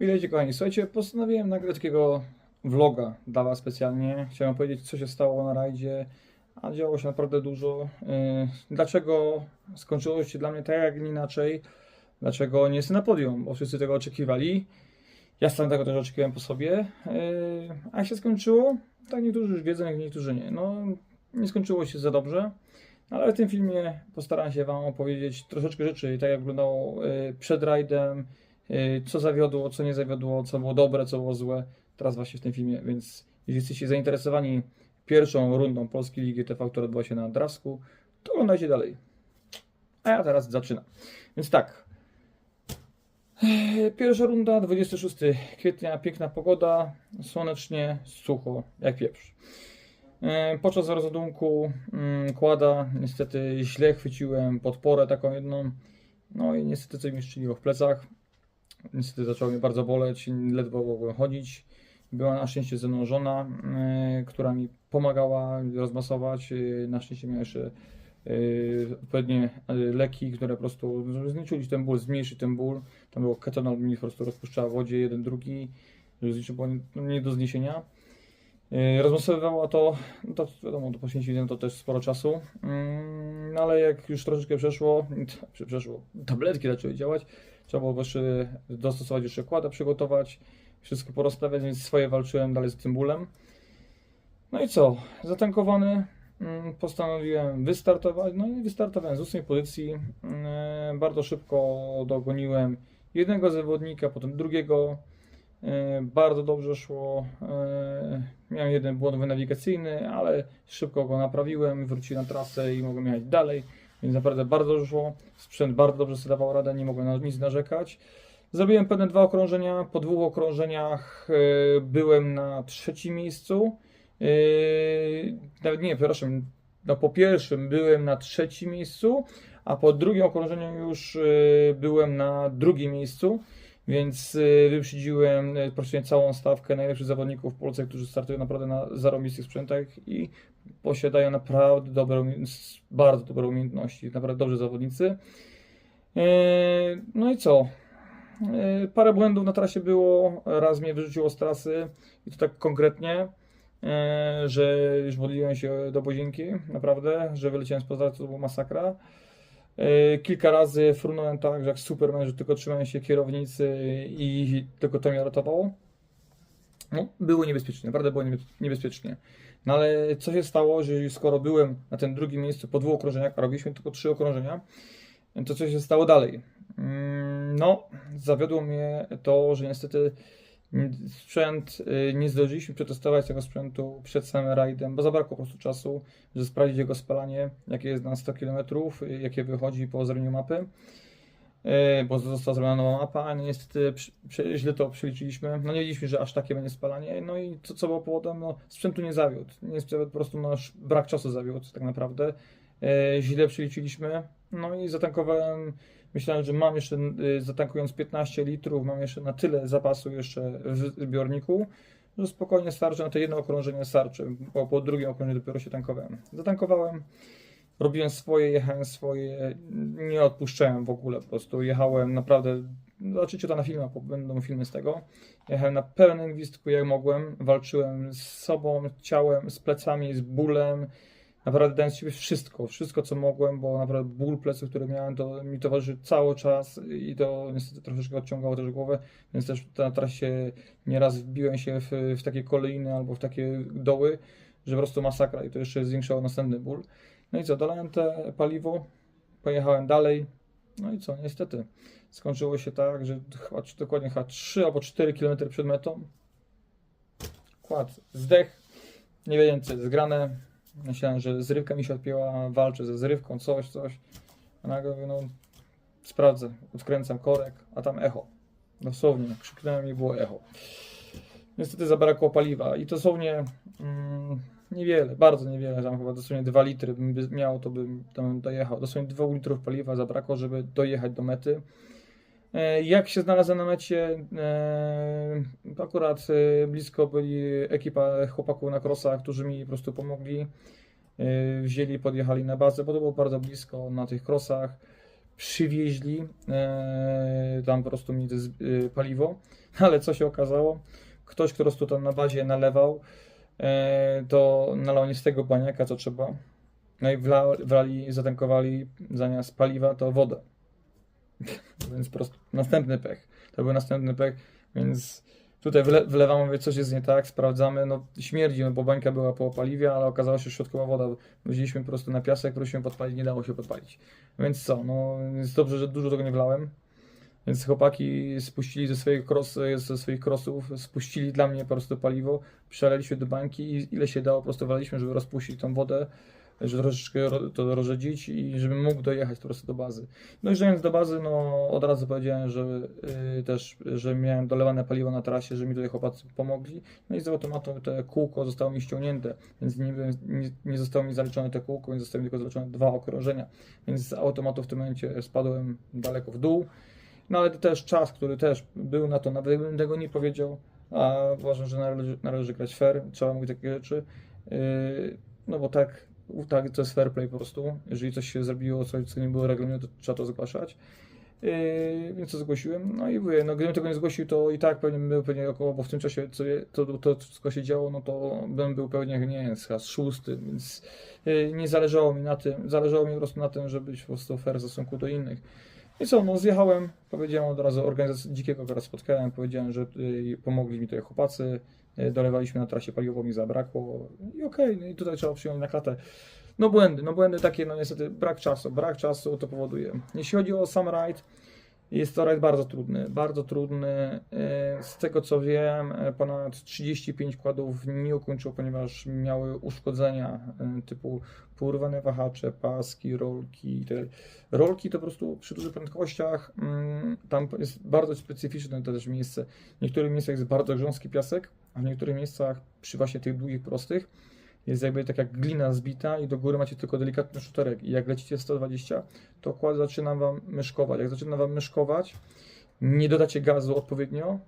Witajcie kochani, słuchajcie, postanowiłem nagrać takiego vloga dla Was specjalnie. Chciałem powiedzieć, co się stało na rajdzie, a działo się naprawdę dużo. Yy, Dlaczego skończyło się dla mnie tak, jak inaczej? Dlaczego nie jestem na podium? Bo wszyscy tego oczekiwali. Ja sam tego też oczekiwałem po sobie. Yy, A jak się skończyło? Tak niektórzy już wiedzą, jak niektórzy nie. No, nie skończyło się za dobrze. Ale w tym filmie postaram się Wam opowiedzieć troszeczkę rzeczy, tak jak wyglądało yy, przed rajdem, co zawiodło, co nie zawiodło, co było dobre, co było złe. Teraz właśnie w tym filmie, więc jeśli jesteście zainteresowani pierwszą rundą Polskiej Ligi TV, która odbyła się na Drawsku, to oglądajcie dalej. A ja teraz zaczynam. Więc tak. Eee, Pierwsza runda, 26 kwietnia, piękna pogoda, słonecznie, sucho, jak pieprz. E, Podczas rozładunku mm, kłada niestety źle chwyciłem podporę taką jedną, no i niestety coś mi strzeliło w plecach. Niestety zaczęło mnie bardzo boleć, ledwo mogłem chodzić. Była na szczęście ze mną żona, e, która mi pomagała rozmasować. E, Na szczęście miała jeszcze e, odpowiednie leki, które po prostu żeby znieczulić ten ból, zmniejszyć ten ból. Tam było ketonol, mi po prostu rozpuszczała w wodzie jeden, drugi, zniszczyć było nie, no, nie do zniesienia. Rozmasowywała to, no to wiadomo, to poświęciłem to też sporo czasu, Mm, no ale jak już troszeczkę przeszło, prze- przeszło, tabletki zaczęły działać, trzeba było jeszcze dostosować jeszcze kłada, przygotować, wszystko porozstawiać, więc swoje walczyłem dalej z tym bólem. No i co, zatankowany, mm, postanowiłem wystartować, no i wystartowałem z ósmej pozycji, Mm, bardzo szybko dogoniłem jednego zawodnika, potem drugiego, E, Bardzo dobrze szło. Miałem jeden błąd nawigacyjny, ale szybko go naprawiłem, wróciłem na trasę i mogłem jechać dalej. Więc naprawdę bardzo szło. Sprzęt bardzo dobrze sobie dawał radę, nie mogłem na nic narzekać. Zrobiłem pewne dwa okrążenia. Po dwóch okrążeniach e, byłem na trzecim miejscu. E, Nawet nie, przepraszam. No po pierwszym byłem na trzecim miejscu, a po drugim okrążeniu już e, byłem na drugim miejscu. Więc y, wyprzedziłem y, praktycznie całą stawkę najlepszych zawodników w Polsce, którzy startują naprawdę na zarobistych sprzętach i posiadają naprawdę dobre, bardzo dobre umiejętności, naprawdę dobrzy zawodnicy. Yy, No i co? Parę błędów na trasie było, raz mnie wyrzuciło z trasy i to tak konkretnie, że już modliłem się do łazienki, naprawdę, że wyleciałem z poza, to była masakra. Yy, Kilka razy frunąłem tak, że jak Superman, że tylko trzymałem się kierownicy i tylko to mnie ratowało. No, było niebezpiecznie, naprawdę było niebe- niebezpiecznie. No ale co się stało, że skoro byłem na tym drugim miejscu po dwóch okrążeniach, a robiliśmy tylko trzy okrążenia, to co się stało dalej? Mm, No, zawiodło mnie to, że niestety sprzęt, y, nie zdążyliśmy przetestować tego sprzętu przed samym rajdem, bo zabrakło po prostu czasu, żeby sprawdzić jego spalanie, jakie jest na 100 km, y, jakie wychodzi po zrobieniu mapy. E, bo została zrobiona nowa mapa, a niestety przy- przy- źle to przeliczyliśmy. No nie wiedzieliśmy, że aż takie będzie spalanie. No i co, co było powodem? No, sprzętu nie zawiódł. Zawiódł, po prostu nasz brak czasu zawiódł tak naprawdę. Źle przeliczyliśmy. No i zatankowałem, myślałem, że mam jeszcze, e, zatankując 15 litrów, mam jeszcze na tyle zapasu jeszcze w zbiorniku, że spokojnie starczy, na to jedno okrążenie starczy, bo po drugim okrążeniu dopiero się tankowałem. Zatankowałem, robiłem swoje, jechałem swoje, nie odpuszczałem w ogóle, po prostu jechałem naprawdę, zobaczycie to na filmach, będą filmy z tego, jechałem na pełnym gwizdku jak mogłem, walczyłem z sobą, ciałem, z plecami, z bólem, naprawdę dałem z siebie wszystko, wszystko co mogłem, bo naprawdę ból pleców, który miałem, to mi towarzyszy cały czas i to niestety troszeczkę odciągało też głowę, więc też na trasie nieraz wbiłem się w, w takie kolejny albo w takie doły, że po prostu masakra i to jeszcze zwiększało następny ból. No i co, dolałem te paliwo, pojechałem dalej. No i co, niestety. Skończyło się tak, że chyba dokładnie chyba 3 albo 4 km przed metą. Kład, zdech. Nie wiedziałem co jest zgrane. Myślałem, że zrywka mi się odpięła, walczę ze zrywką, coś, coś. A nagle mówię, no sprawdzę, odkręcam korek, a tam echo. Dosłownie, krzyknąłem i było echo. Niestety zabrakło paliwa i dosłownie mm, niewiele, bardzo niewiele, tam chyba dosłownie 2 litry bym by miał, to bym tam dojechał. Dosłownie 2 litrów paliwa zabrakło, żeby dojechać do mety. E, Jak się znalazłem na mecie, e, akurat e, blisko byli ekipa chłopaków na krosach, którzy mi po prostu pomogli. Wzięli, podjechali na bazę, bo to było bardzo blisko na tych krosach. przywieźli tam po prostu mi paliwo, ale co się okazało? Ktoś, kto po prostu tam na bazie nalewał, to nalał nie z tego baniaka, co trzeba. No i wla, wlali, zatankowali zamiast paliwa to wodę. Więc po prostu następny pech. To był następny pech, więc tutaj wle, wlewamy, mówię, coś jest nie tak, sprawdzamy, no śmierdzi, no bo bańka była po paliwie, ale okazało się, środkowa woda. Wzięliśmy po prostu na piasek, prosimy podpalić, nie dało się podpalić. Więc co, no jest dobrze, że dużo tego nie wlałem. Więc chłopaki spuścili ze ze swoich crossów, spuścili dla mnie po prostu paliwo, przelaliśmy do bańki i ile się dało, po prostu wlaliśmy, żeby rozpuścić tą wodę, żeby troszeczkę ro- to rozrzedzić i żebym mógł dojechać po prostu do bazy. No i dojechając do bazy, no od razu powiedziałem, że y, też, że miałem dolewane paliwo na trasie, że mi tutaj chłopacy pomogli. No i z automatu te kółko zostało mi ściągnięte, więc nie, nie, nie zostało mi zaliczone te kółko, więc zostały mi tylko zaliczone dwa okrążenia. Więc z automatu w tym momencie spadłem daleko w dół. No ale to też czas, który też był na to, nawet gdybym tego nie powiedział, a uważam, że należy, należy grać fair, trzeba mówić takie rzeczy. Yy, no bo tak, tak, to jest fair play po prostu. Jeżeli coś się zrobiło, coś, co nie było regulaminu, to trzeba to zgłaszać. Yy, więc to zgłosiłem. No i mówię, no gdybym tego nie zgłosił, to i tak pewnie bym był pewnie około, bo w tym czasie co, to, to, to wszystko się działo, no to bym był pewnie, nie wiem, chyba szósty, więc yy, nie zależało mi na tym, zależało mi po prostu na tym, żeby być po prostu fair w stosunku do innych. I co, no zjechałem, powiedziałem od razu organizację dzikiego, teraz spotkałem, powiedziałem, że y, pomogli mi tutaj chłopacy, y, dolewaliśmy na trasie paliwo, mi zabrakło i okej, no i tutaj trzeba przyjąć na klatę. No błędy, no błędy takie, no niestety brak czasu, brak czasu to powoduje. Jeśli chodzi o sam rajd, jest to rajd bardzo trudny, bardzo trudny. Y, Z tego co wiem, y, ponad 35 kładów nie ukończyło, ponieważ miały uszkodzenia y, typu porwane wahacze, paski, rolki itd. Rolki to po prostu przy dużych prędkościach, mm, tam jest bardzo specyficzne to też miejsce. W niektórych miejscach jest bardzo grząski piasek, a w niektórych miejscach przy właśnie tych długich, prostych jest jakby tak jak glina zbita i do góry macie tylko delikatny szuterek i jak lecicie 120, to układ zaczyna Wam myszkować. Jak zaczyna Wam myszkować, nie dodacie gazu odpowiednio,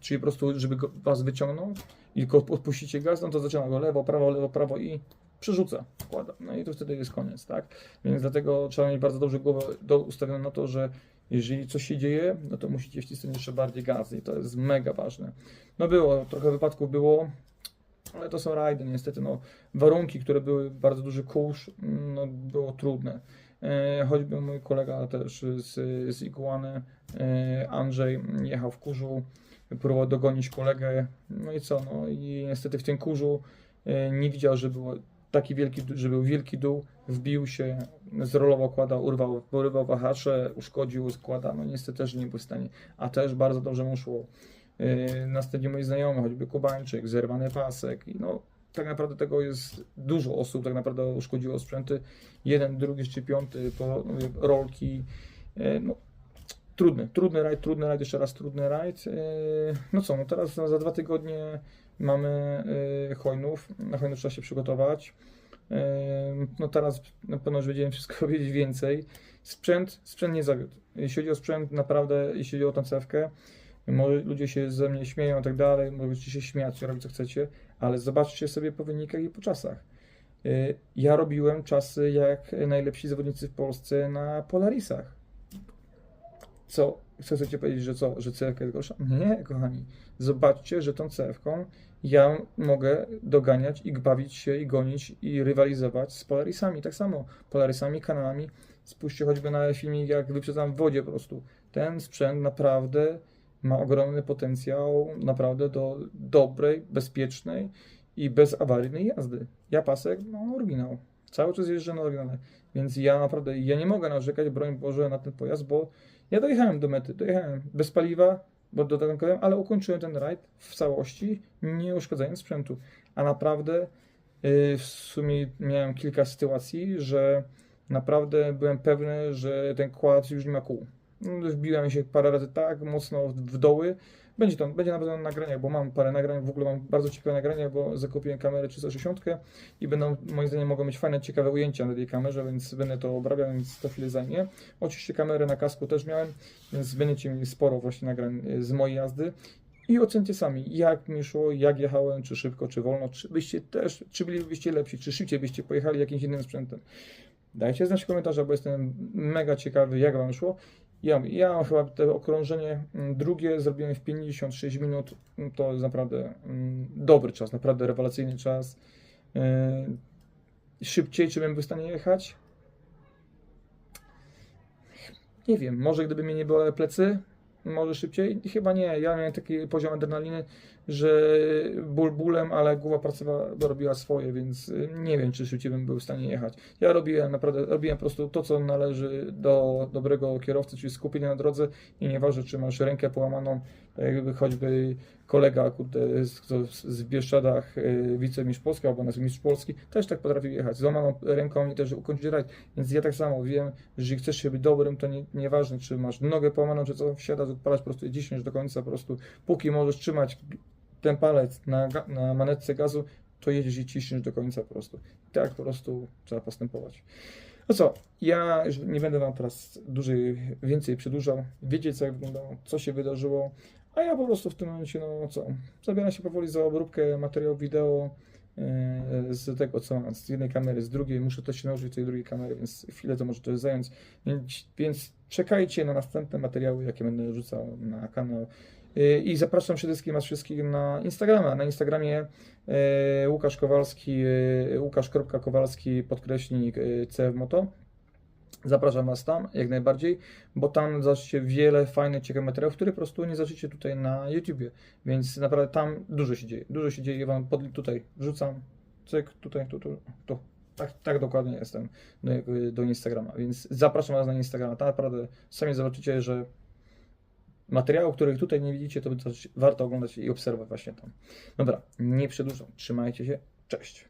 czyli po prostu, żeby go, Was wyciągnął i tylko odpuścicie gaz, no to zaczyna go lewo, prawo, lewo, prawo i przerzuca, wkłada. No i to wtedy jest koniec, tak? Więc dlatego trzeba mieć bardzo dobrze głowę do, ustawioną na to, że jeżeli coś się dzieje, no to musicie wcisnąć jeszcze bardziej gaz i to jest mega ważne. No było, trochę wypadków było, ale to są rajdy, niestety, no warunki, które były bardzo duży kurz, no było trudne. E, choćby mój kolega też z, z Iguany, e, Andrzej, jechał w kurzu, próbował dogonić kolegę, no i co, no i niestety w tym kurzu e, nie widział, że było taki wielki, że był wielki dół, wbił się, zrolował kłada, urwał, urywał wahacze, uszkodził składa, no niestety też nie był w stanie, a też bardzo dobrze mu szło. Yy, Następnie moi znajomi, choćby Kubańczyk, zerwany pasek i no tak naprawdę tego jest dużo osób, tak naprawdę uszkodziło sprzęty, jeden, drugi czy piąty, po, mówię, rolki, yy, no trudny, trudny rajd, trudny rajd, jeszcze raz trudny rajd. No co, no teraz za dwa tygodnie mamy Hojnów, na Hojnów trzeba się przygotować. No teraz na pewno już będziemy wszystko wiedzieć więcej. Sprzęt, sprzęt nie zawiódł. Jeśli chodzi o sprzęt, naprawdę, jeśli chodzi o tą cewkę, może ludzie się ze mnie śmieją i tak dalej, możecie się śmiać, robić co chcecie, ale zobaczcie sobie po wynikach i po czasach. Yy, Ja robiłem czasy jak najlepsi zawodnicy w Polsce na Polarisach. Co? Chcecie powiedzieć, że co? Że cewka jest gorsza? Nie, kochani. Zobaczcie, że tą cewką ja mogę doganiać i bawić się i gonić i rywalizować z Polarisami. Tak samo Polarisami, kanałami. Spójrzcie choćby na filmik, jak wyprzedzam w wodzie po prostu. Ten sprzęt naprawdę ma ogromny potencjał naprawdę do dobrej, bezpiecznej i bezawaryjnej jazdy. Ja pasek, no oryginał. Cały czas jeżdżę na oryginale. Więc ja naprawdę, ja nie mogę narzekać, broń Boże, na ten pojazd, bo ja dojechałem do mety, dojechałem bez paliwa, bo dotankowałem, ale ukończyłem ten rajd w całości, nie uszkadzając sprzętu. A naprawdę yy, w sumie miałem kilka sytuacji, że naprawdę byłem pewny, że ten kład już nie ma kół. Wbiłem się parę razy tak mocno w doły. Będzie to, będzie na pewno na nagraniach, bo mam parę nagrań, w ogóle mam bardzo ciekawe nagrania, bo zakupiłem kamerę 360 i będą, moim zdaniem, mogą mieć fajne, ciekawe ujęcia na tej kamerze, więc będę to obrabiał, więc to chwilę zajmie. Oczywiście kamerę na kasku też miałem, więc będziecie mieli sporo właśnie nagrań y, z mojej jazdy. I ocencie sami, jak mi szło, jak jechałem, czy szybko, czy wolno, czy byście też, czy bylibyście lepsi, czy szybciej byście pojechali jakimś innym sprzętem. Dajcie znać w komentarzach, bo jestem mega ciekawy, jak Wam szło. Ja, ja chyba te okrążenie mm, drugie zrobiłem w 56 minut. Mm, To jest naprawdę mm, dobry czas, naprawdę rewelacyjny czas. Yy, Szybciej, czy bym był w stanie jechać? Nie wiem, może gdyby mnie nie bolały plecy, może szybciej? Chyba nie. Ja miałem taki poziom adrenaliny, że ból bólem, ale głowa pracowała, robiła swoje, więc y, nie wiem, czy szybciej bym był w stanie jechać. Ja robiłem naprawdę, robiłem po prostu to, co należy do dobrego kierowcy, czyli skupienie na drodze i nieważne, czy masz rękę połamaną, tak jakby choćby kolega kurde, z, z, Bieszczadach, y, wicemistrz Polski albo nasz mistrz Polski, też tak potrafił jechać. Złamaną ręką i też ukończyć rajd. Więc ja tak samo wiem, że chcesz się być dobrym, to nie, nieważne, czy masz nogę połamaną, czy co, wsiadasz, odpalasz po prostu i ciśniesz do końca po prostu. Póki możesz trzymać ten palec na, na manetce gazu, to jedziesz i ciśniesz do końca po prostu. Tak po prostu trzeba postępować. No co, ja już nie będę Wam teraz dłużej, więcej przedłużał. Wiecie, co wyglądało, co się wydarzyło, a ja po prostu w tym momencie, no co, zabieram się powoli za obróbkę materiału wideo e, z tego, co mam, z jednej kamery, z drugiej. Muszę też się nauczyć tej drugiej kamery, więc chwilę to może to zająć. Więc, więc czekajcie na następne materiały, jakie będę rzucał na kanał. E, I zapraszam przede wszystkim Was wszystkich na Instagrama. Na Instagramie e, Łukasz Kowalski, e, Łukasz.kowalski podkreśnik e, CF Moto. Zapraszam Was tam jak najbardziej, bo tam zobaczycie wiele fajnych, ciekawych materiałów, które po prostu nie zobaczycie tutaj na YouTubie. Więc naprawdę tam dużo się dzieje. Dużo się dzieje. Ja Wam pod, tutaj wrzucam. Cyk, tutaj, tu, tu, tu. Tak, tak dokładnie jestem do, do Instagrama. Więc zapraszam Was na Instagrama. Tam naprawdę sami zobaczycie, że materiałów, których tutaj nie widzicie, to warto oglądać i obserwować właśnie tam. Dobra, nie przedłużam. Trzymajcie się. Cześć.